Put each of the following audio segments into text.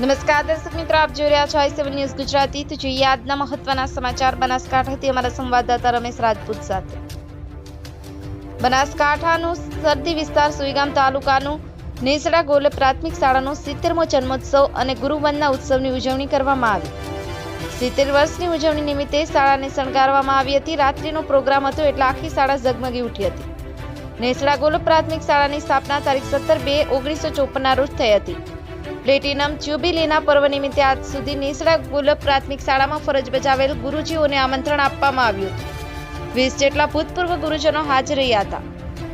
નમસ્કાર, દર્શક મિત્રો, આપ જોઈ રહ્યા છો આઈ સેવન ન્યૂઝ ગુજરાતી. તો જોઈએ આજના મહત્વના સમાચાર. બનાસકાંઠાથી અમારા સંવાદદાતા રમેશ રાજપૂત સાથે. બનાસકાંઠાનું સરદી વિસ્તાર સુઈગામ તાલુકાનું નેસડા ગોલે પ્રાથમિક શાળાનો સિત્તેરમો જન્મોત્સવ અને ગુરુવંદના ઉત્સવની ઉજવણી કરવામાં આવી. સિત્તેર વર્ષની ઉજવણી નિમિત્તે શાળાને શણગારવામાં આવી હતી. રાત્રિનો પ્રોગ્રામ હતો એટલે આખી શાળા ઝગમગી ઉઠી હતી. નેસડા ગોલપ પ્રાથમિક શાળાની સ્થાપના તારીખ સત્તર બે ઓગણીસો ચોપનના રોજ થઈ હતી. પ્લેટિનમ જ્યુબિલીના પર્વ નિમિત્તે આજ સુધી નેસડા ગોલપ પ્રાથમિક શાળામાં ફરજ બજાવેલ ગુરુજીઓને આમંત્રણ આપવામાં આવ્યું. હતું વીસ જેટલા ભૂતપૂર્વ ગુરુજનો હાજર રહ્યા હતા.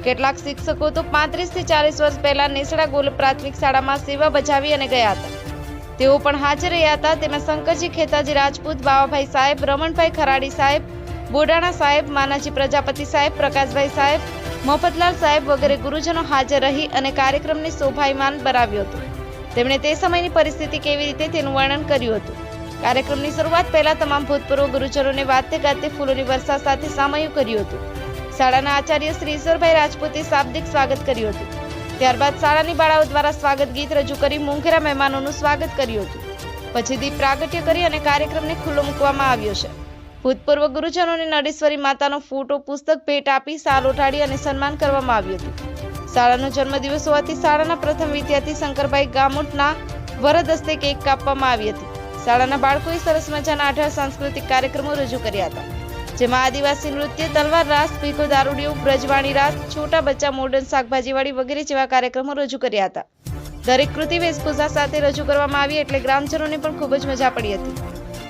કેટલાક શિક્ષકો તો પાંત્રીસથી ચાલીસ વર્ષ પહેલા નેસડા ગોલપ પ્રાથમિક શાળામાં સેવા બજાવી અને ગયા હતા. તેઓ પણ હાજર રહ્યા હતા. તેમાં શંકરજી ખેતાજી, રાજપૂત બાવાભાઈ સાહેબ, રમણભાઈ ખરાડી સાહેબ, બોડાણા સાહેબ, માનાજી પ્રજાપતિ સાહેબ, પ્રકાશભાઈ સાહેબ, મફતલાલ સાહેબ વગેરે ગુરુજનો હાજર રહી અને કાર્યક્રમને શોભાયમાન બનાવ્યો હતો. તેમણે તે સમયની પરિસ્થિતિ કેવી રીતે તેનું વર્ણન કર્યું હતું? કાર્યક્રમની શરૂઆત પહેલા તમામ ભૂતપૂર્વ ગુરુજનોને વાતે ગાતે ફૂલોની વર્ષા સાથે સામયું કર્યું હતું. શાળાના આચાર્ય શ્રી ઈશ્વરભાઈ રાજપૂતે શાબ્દિક સ્વાગત કર્યું હતું. ત્યારબાદ શાળાની બાળાઓ દ્વારા સ્વાગત ગીત રજૂ કરી મોંઘેરા મહેમાનોનું સ્વાગત કર્યું હતું. પછી દીપ પ્રાગટ્ય કરી અને કાર્યક્રમને ખુલ્લો મૂકવામાં આવ્યો છે. ભૂતપૂર્વ ગુરુજનોને નરેશ્વરી માતાનો ફોટો, પુસ્તક, ભેટ આપી સાલ ઉઠાડી અને સન્માન કરવામાં આવ્યું હતું. શાળાનો જન્મદિવસ હોવાથી શાળાના પ્રથમ વિદ્યાર્થી શંકરભાઈ ગામોટના વરદ હસ્તે કેક કાપવામાં આવી હતી. શાળાના બાળકોએ સરસ મજાના અઢાર સાંસ્કૃતિક કાર્યક્રમો રજૂ કર્યા હતા. જેમાં આદિવાસી નૃત્ય, તલવાર રાસ, ભીખો દારૂડિયો, બ્રજવાણી રાસ, છોટા બચ્ચા મોડર્ન શાકભાજીવાળી વગેરે જેવા કાર્યક્રમો રજૂ કર્યા હતા. દરેક કૃતિ વેશભૂષા સાથે રજૂ કરવામાં આવી એટલે ગ્રામજનોને પણ ખૂબ જ મજા પડી હતી.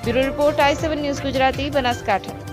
Bureau report I seven news Gujarati Banaskantha.